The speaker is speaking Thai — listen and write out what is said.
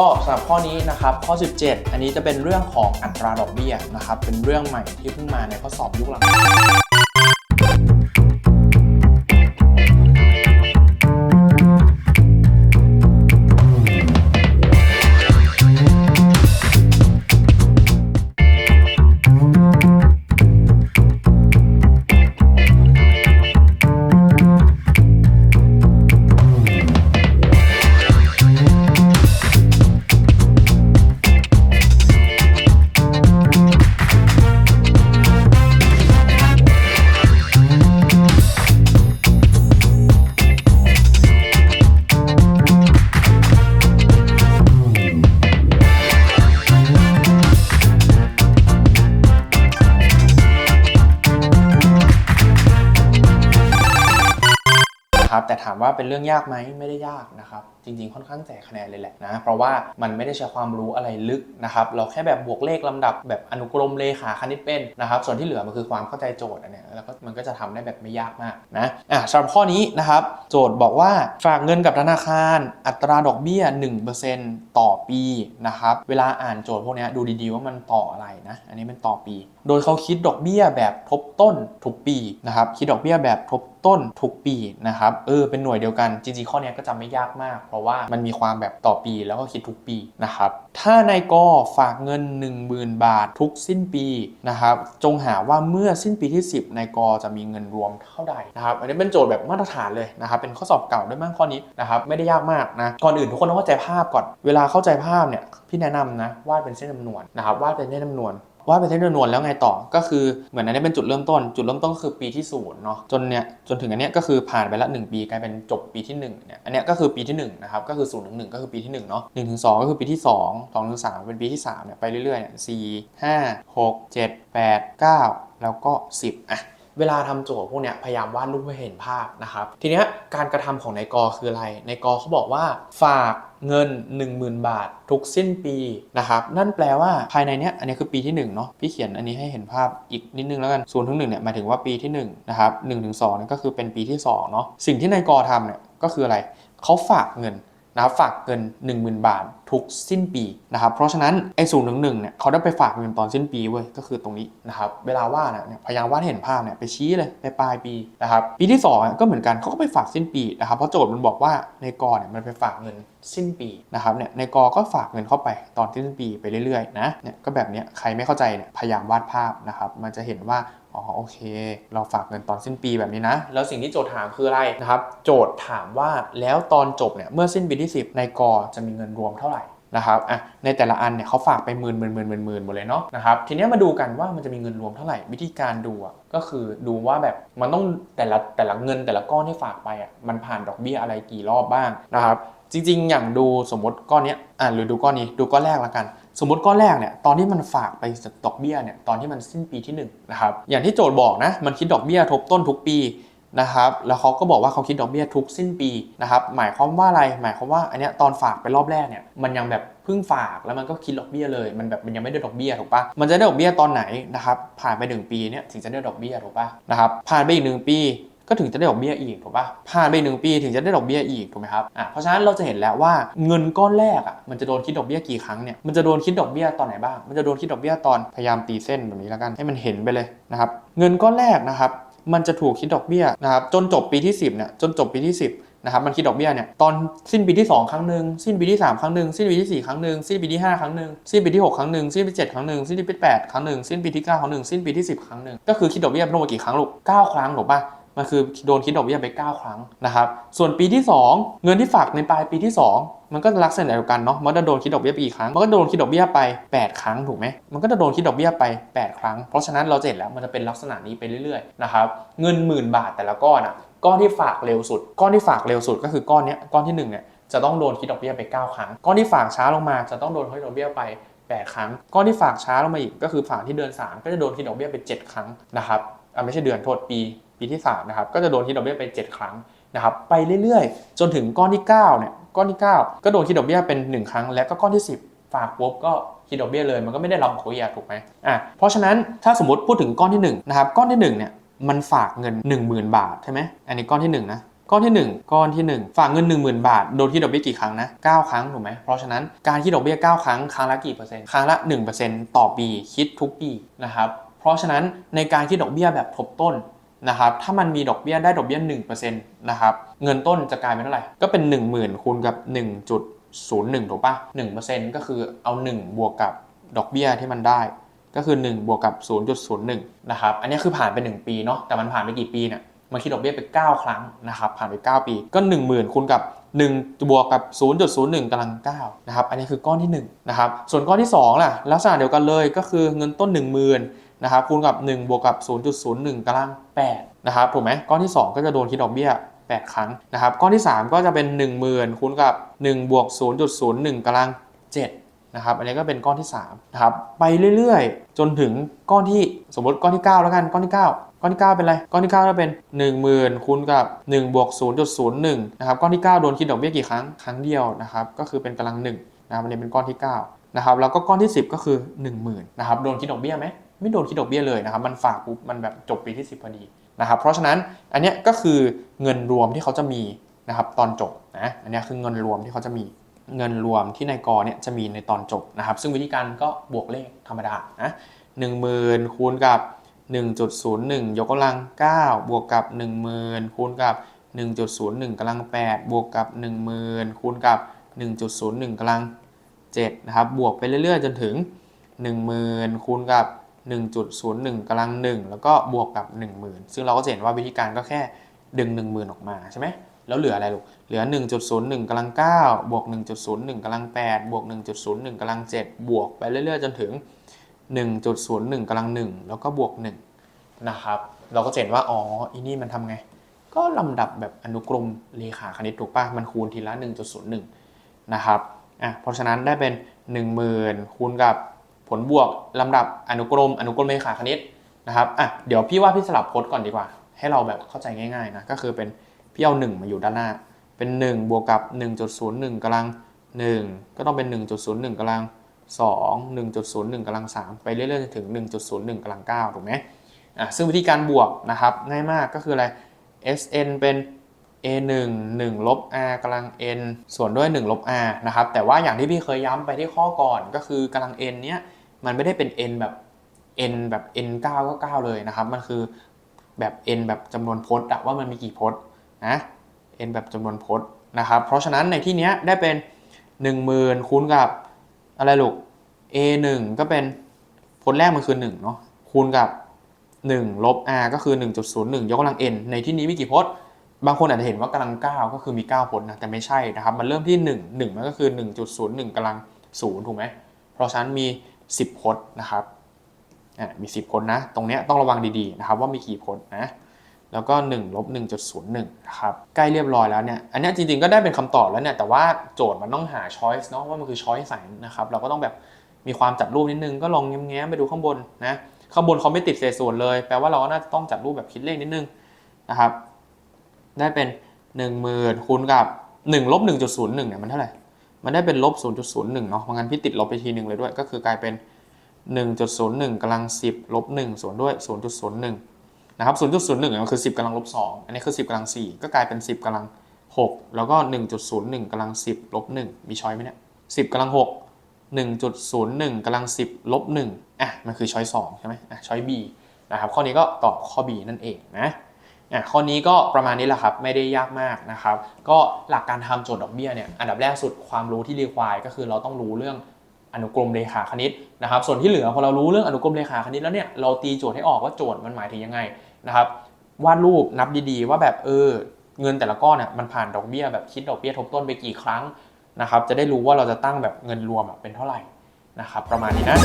ก็สำหรับข้อนี้นะครับข้อ 17 อันนี้จะเป็นเรื่องของอัตราดอกเบี้ยนะครับเป็นเรื่องใหม่ที่เพิ่งมาในข้อสอบยุคหลัง นะครับแต่ถามว่าเป็นเรื่องยากไหมไม่ได้ยากนะครับ จริงๆ ค่อนข้างแจกคะแนนเลยแหละนะ เพราะว่ามันไม่ได้ใช้ความรู้อะไรลึกนะครับ เราแค่แบบบวกเลขลำดับแบบอนุกรมเลขาคณิตเป็นนะครับ ส่วนที่เหลือมันคือความเข้าใจโจทย์อันเนี้ยแล้วก็มันก็จะทำได้แบบไม่ยากมากนะอะสำหรับข้อนี้นะครับ โจทย์บอกว่าฝากเงินกับธนาคาร อัตราดอกเบี้ย 1%ต่อปีนะครับเวลาอ่านโจทย์พวกนี้ดูดีๆว่ามันต่ออะไรนะอันนี้เป็นต่อปี โดยเขาคิดดอกเบี้ยแบบทบต้นทุกปีนะครับคิดดอกเบี้ยแบบทบต้นทุกปีนะครับเออเป็นหน่วยเดียวกันจริงๆข้อนี้ก็จำไม่ยากมากเราะว่ามันมีความแบบต่อปีแล้วก็คิดทุกปีนะครับ ถ้านายกฝากเงิน 10,000 บาททุกสิ้นปีนะครับ จงหาว่าเมื่อสิ้นปีที่ 10นายกจะมีเงินรวมเท่าใดนะครับ อันนี้เป็นโจทย์แบบมาตรฐานเลยนะครับ เป็นข้อสอบเก่าด้วยมั้งข้อนี้นะครับ ไม่ได้ยากมากนะ ก่อนอื่นทุกคนต้องเข้าใจภาพก่อน เวลาเข้าใจภาพเนี่ย พี่แนะนำนะ วาดเป็นเส้นจำนวนนะครับ วาดเป็นเส้นจำนวน ว่าเป็นเส้นนวนแล้วไงต่อก็คือเหมือนอันนี้เป็นจุดเริ่มต้น จุดเริ่มต้นก็คือปีที่ศูนย์เนาะจนเนี้ยจนถึงอันเนี้ยก็คือผ่านไปละ 1 ปีกลายเป็นจบปีที่1เนี่ยอันเนี้ยก็คือปีที่1นะครับก็คือ0ูนย์ถึงหก็คือปีที่1เนาะ1ถึง2ก็คือปีที่ 2 2ถึง3เป็นปีที่3เนี่ยไปเรื่อยๆเนี่ยสี่ห้าหกเจ็ดแปดเก้าแล้วก็ 10อะเวลาทำโจทย์พวกเนี้ยพยายามวาดรูปให้เห็นภาพนะครับทีเนี้ยการกระทำของนายกคืออะไรนายกเขาบอกว่าฝาก เงิน 10,000 บาท ทุกสิ้นปีนะครับนั่นแปลว่าภายในเนี้ยอันนี้คือปีที่1เนาะพี่เขียนอันนี้ให้เห็นภาพอีกนิดนึงแล้วกันศูนย์ถึงหนึ่งเนี่ยหมายถึงว่าปีที่1นะครับหนึ่งถึงสองนี่ก็คือเป็นปีที่2เนาะสิ่งที่นายกอทำเนี่ยก็คืออะไรเขาฝากเงินนะครับฝากเงิน 10,000 บาท ทุกสิ้นปีนะครับ เพราะฉะนั้นไอ้ศูนย์ถึงหนึ่งเนี่ยเขาได้ไปฝากเงินตอนสิ้นปีเว้ยก็คือตรงนี้นะครับเวลาวาดเนี่ยพยายามวาดเห็นภาพเนี่ยไปชี้เลยไปปลายปีนะครับปีที่สองก็เหมือนกันเขาก็ไปฝากสิ้นปีนะครับเพราะโจทย์มันบอกว่าในกอเนี่ยมันไปฝากเงินสิ้นปีนะครับเนี่ยในกอก็ฝากเงินเข้าไปตอนสิ้นปีไปเรื่อยๆนะเนี่ยก็แบบเนี้ยใครไม่เข้าใจเนี่ยพยายามวาดภาพนะครับมันจะเห็นว่าอ๋อโอเค เราฝากเงินตอนสิ้นปีแบบนี้นะ แล้วสิ่งที่โจทย์ถามคืออะไรนะครับ โจทย์ถามว่าแล้วตอนจบเนี่ยเมื่อสิ้นปีที่ 10 ในกอจะมีเงินรวมเท่าไหร่ นะครับอะในแต่ละอันเนี่ยเขาฝากไปหมื่นหมื่นหมื่นหมื่นหมื่นหมดเลยเนาะนะครับทีนี้มาดูกันว่ามันจะมีเงินรวมเท่าไหร่วิธีการดูอะก็คือดูว่าแบบมันต้องแต่ละแต่ละเงินแต่ละก้อนที่ฝากไปอะมันผ่านดอกเบี้ยอะไรกี่รอบบ้างนะครับจริงๆ อย่างดูสมมติก้อนเนี้ยอะหรือดูก้อนนี้ดูก้อนแรกละกัน สมมติก้อนแรกเนี่ยตอนที่มันฝากไปดอกเบี้ยเนี่ยตอนที่มันสิ้นปีที่1นงนะครับอย่างที่โจทย์บอกนะมันคิดดอกเบี้ยทบต้นทุกปี นะครับแล้วเขาก็บอกว่าเขาคิดดอกเบี้ยทุกสิ้นปีนะครับหมายความว่าอะไรหมายความว่าอันเนี้ยตอนฝากไปรอบแรกเนี่ยมันยังแบบเพิ่งฝากแล้วมันก็คิดดอกเบี้ยเลยมันแบบมันยังไม่ได้ดอกเบี้ยถูกปะมันจะได้ดอกเบี้ยตอนไหนนะครับผ่านไป 1 ปีเนี่ยถึงจะได้ดอกเบี้ยถูกปะนะครับผ่านไปอีกหนึ่งปีก็ถึงจะได้ดอกเบี้ยอีกถูกปะผ่านไปหนึ่งปีถึงจะได้ดอกเบี้ยอีกถูกไหมครับอะเพราะฉะนั้นเราจะเห็นแล้วว่าเงินก้อนแรกอะมันจะโดนคิดดอกเบี้ยกี่ครั้งเนี่ยมันจะโดนคิดดอกเบี้ยตอนไหนบ้างมันจะโดนคิดดอกเบี้ยตอนพยายามตีเส้นแบบนี้แล้วกันให้มันเห็นไปเลยนะครับเงินก้อนแรกนะครับ มันจะถูกคิดดอกเบี้ยนะครับจนจบปีที่ 10เนี่ยจนจบปีที่ 10นะครับมันคิดดอกเบี้ยเนี่ยตอนสิ้นปีที่ 2 ครั้งหนึ่งสิ้นปีที่ 3 ครั้งหนึ่งสิ้นปีที่ 4 ครั้งหนึ่งสิ้นปีที่ 5 ครั้งหนึ่งสิ้นปีที่ 6 ครั้งหนึ่งสิ้นปีที่7ครั้งหนึ่งสิ้นปีที่8ครั้งหนึ่งสิ้นปีที่ 9 ครั้งหนึ่งสิ้นปีที่ 10 ครั้งหนึ่งก็คือคิดดอกเบี้ยทั้งหมดกี่ครั้งลูก9ครั้งถูกปะ มันคือโดนคิดดอกเบี้ยไป 9 ครั้งนะครับ ส่วนปีที่ 2 เงินที่ฝากในปลายปีที่ 2 มันก็ลักษณะเดียวกันเนาะ มันจะโดนคิดดอกเบี้ยไปอีกครั้ง มันก็โดนคิดดอกเบี้ยไป 8 ครั้งถูกไหมมันก็จะโดนคิดดอกเบี้ยไป 8 ครั้ง เพราะฉะนั้นเราจะเห็นแล้วมันจะเป็นลักษณะนี้ไปเรื่อยๆนะครับ เงินหมื่นบาทแต่ละก้อนอะ ก้อนที่ฝากเร็วสุด ก้อนที่ฝากเร็วสุดก็คือก้อนเนี้ยก้อนที่1เนี่ยจะต้องโดนคิดดอกเบี้ยไป 9 ครั้ง ก้อนที่ฝากช้าลงมาจะต้องโดนคิดดอกเบี้ยไป 8 ครั้ง ก้อนที่ฝากช้าลงมาอีกก็คือฝากที่เดือน3ก็จะโดนคิดดอกเบี้ยไป 7 ครั้งนะครับอ่าไม่ใช่เดือนโทษปี ปีที่3นะครับก็จะโดนคิดดอกเบี้ยไป 7 ครั้งนะครับไปเรื่อยๆ จนถึงก้อนที่9เนี่ยก้อนที่ 9 ก็โดนคิดดอกเบี้ยเป็น 1 ครั้ง และก็ก้อนที่ 10 ฝากปุ๊บก็คิดดอกเบี้ยเลย มันก็ไม่ได้รับดอกเบี้ยถูกไหมอะเพราะฉะนั้นถ้าสมมติพูดถึงก้อนที่1นะครับก้อนที่1เนี่ยมันฝากเงิน 10,000 บาทใช่ไหมอันนี้ก้อนที่1นะก้อนที่ 1 ก้อนที่ 1 ฝากเงิน 10,000 บาท โดนที่ดอกเบี้ยกี่ครั้งนะ 9 ครั้งถูกไหมเพราะฉะนั้นการคิดดอกเบี้ย 9 ครั้ง ครั้งละกี่เปอร์เซ็นต์ ครั้งละ 1%ต่อปี คิดทุกปีนะครับ เพราะฉะนั้นในการคิดดอกเบี้ยแบบทบต้น นะครับถ้ามันมีดอกเบี้ยได้ดอกเบี้ย1%นะครับเงินต้นจะกลายเป็นเท่าไหร่ ก็เป็น 10,000คูณกับ 1.01ถูกปะ1%ก็คือเอา 1 บวกกับดอกเบี้ยที่มันได้ ก็คือ 1 บวกกับ 0.01นะครับอันนี้คือผ่านไป 1 ปีเนาะแต่มันผ่านไปกี่ปีเนี่ยมันคิดดอกเบี้ยไป 9 ครั้งนะครับผ่านไป 9 ปี ก็ 10,000คูณกับ1บวกกับ 0.01กำลัง9นะครับ อันนี้คือก้อนที่1นะครับ ส่วนก้อนที่2ล่ะ ลักษณะเดียวกันเลยก็คือเงินต้น 10,000 นะครับคูณกับ 1 บวกกับ 0.01กำลัง8นะครับถูกไหมก้อนที่ 2 ก็จะโดนคิดดอกเบี้ย 8 ครั้งนะครับก้อนที่ 3 ก็จะเป็น 10,000คูณกับ 1 บวก 0.01กำลัง7นะครับอันนี้ก็เป็นก้อนที่3นะครับไปเรื่อยๆ จนถึงก้อนที่สมมติก้อนที่ 9 แล้วกันก้อนที่ 9 ก้อนที่ 9 เป็นอะไรก้อนที่9ก็เป็น 10,000คูณกับ1บวก0.01นะครับก้อนที่ 9 โดนคิดดอกเบี้ยกี่ครั้งครั้งเดียวนะครับก็คือเป็นกำลัง1นะครับอันนี้เป็นก้อนที่9นะครับแล้วก็ก้อนที่ 10 ก็คือ 10,000นะครับโดนคิดดอกเบี้ยไหม ไม่โดนคิดดอกเบี้ยเลยนะครับ มันฝากปุ๊บมันแบบจบปีที่ 10พอดีนะครับ เพราะฉะนั้นอันนี้ก็คือเงินรวมที่เขาจะมีนะครับตอนจบนะอันนี้คือเงินรวมที่เขาจะมีเงินรวมที่ในกอเนี่ยจะมีในตอนจบนะครับ ซึ่งวิธีการก็บวกเลขธรรมดานะหนึ่งหมื่นคูณกับ 1.01 ยกกำลัง 9 บวกกับ 10,000 คูณกับ 1.01กำลัง 8 บวกกับ 10,000 คูณกับ 1.01กำลัง7นะครับบวกไปเรื่อยๆ จนถึง 10,000 คูณกับ 1.01กำลัง1แล้วก็บวกกับ 10,000 ซึ่งเราก็จะเห็นว่าวิธีการก็แค่ดึง 10,000 ออกมาใช่ไหมแล้วเหลืออะไรลูก เหลือ 1.01กำลัง9บวก 1.01กำลัง8บวก 1.01กำลัง7บวกไปเรื่อยๆ จนถึง 1.01กำลัง1แล้วก็บวก1นะครับ เราก็จะเห็นว่า อ๋ออีนี่มันทำไง ก็ลำดับแบบอนุกรมเลขาคณิตถูกปะมันคูณทีละ 1.01 นะครับ อะ เพราะฉะนั้นได้เป็น 10,000 คูณกับ ผลบวกลำดับอนุกรม อนุกรมเลขาคณิตนะครับอะเดี๋ยวพี่ว่าพี่สลับพจน์ก่อนดีกว่า ให้เราแบบเข้าใจง่ายๆนะก็คือเป็นพี่เอา 1 มาอยู่ด้านหน้า เป็น 1 บวกกับ 1.01กำลัง 1 ก็ต้องเป็น 1.01กำลัง 2 1.01กำลัง 3 ไปเรื่อยๆจนถึง 1.01กำลัง9ถูกไหมอะซึ่งวิธีการบวกนะครับง่ายมากก็คืออะไร sn เป็น a 1 1ลบ r กำลัง n ส่วนด้วย1ลบ r นะครับแต่ว่าอย่างที่พี่เคยย้ำไปที่ข้อก่อนก็คือกำลัง n เนี้ยมันไม่ได้เป็น n แบบ n แบบ n 9ก็9เลยนะครับ มันคือแบบ n แบบจำนวนพจน์ว่ามันมีกี่พจน์นะ n แบบจำนวนพจน์นะครับ เพราะฉะนั้นในที่เนี้ยได้เป็น 10,000คูณกับอะไรลูก a 1ก็เป็นพจน์แรกมันคือ1เนาะคูณกับ1ลบ r ก็คือ 1.01 ยกกำลัง n ในที่นี้มีกี่พจน์ บางคนอาจจะเห็นว่ากำลัง 9 ก็คือมี9พจน์นะแต่ไม่ใช่นะครับ มันเริ่มที่ 1 1 มันก็คือ 1.01กำลัง0ถูกไหมเพราะฉะนั้นมี 10 พจน์นะครับมี 10 พจน์นะ ตรงนี้ต้องระวังดีๆนะครับว่ามีกี่พจน์นะแล้วก็1ลบ1.01นะครับใกล้เรียบร้อยแล้วเนี่ยอันนี้จริงๆก็ได้เป็นคำตอบแล้วเนี่ยแต่ว่าโจทย์มันต้องหา choice เนาะว่ามันคือ choice ไหนนะครับเราก็ต้องแบบมีความจัดรูปนิดนึงก็ลองแง้มๆไปดูข้างบนนะข้างบนเขาไม่ติดเศษส่วนเลย แปลว่าเราก็น่าจะต้องจัดรูปแบบคิดเลขนิดนึงนะครับ ได้เป็น 10,000คูณกับ1ลบ1.01เนี่ยมันเท่าไหร่ มันได้เป็นลบ0.01เนาะเพราะงั้นพี่ติดลบไปทีหนึ่งเลยด้วย ก็คือกลายเป็น 1.01กำลัง 10ลบ1ส่วนด้วย 0.01นะครับ0.01ก็คือ 10กำลังลบ2อันนี้คือ 10กำลัง 4 ก็กลายเป็น 10กำลัง 6 แล้วก็ 1.01กำลัง 10ลบ1มีช้อยไหมเนี่ย10กำลัง 6 1.01กำลัง 10ลบ1อะมันคือช้อย2ใช่ไหมอะช้อย B นะครับข้อนี้ก็ตอบข้อ B นั่นเองนะ อะข้อนี้ก็ประมาณนี้แหละครับไม่ได้ยากมากนะครับก็หลักการทำโจทย์ดอกเบี้ยเนี่ยอันดับแรกสุดความรู้ที่รีควายก็คือเราต้องรู้เรื่องอนุกรมเลขาคณิตนะครับส่วนที่เหลือพอเรารู้เรื่องอนุกรมเลขาคณิตแล้วเนี่ยเราตีโจทย์ให้ออกว่าโจทย์มันหมายถึงยังไงนะครับวาดรูปนับดีๆ ว่าแบบเออเงินแต่ละก้อนอะมันผ่านดอกเบี้ยแบบคิดดอกเบี้ยทบต้นไปกี่ครั้งนะครับจะได้รู้ว่าเราจะตั้งแบบเงินรวมเป็นเท่าไหร่นะครับประมาณนี้นะ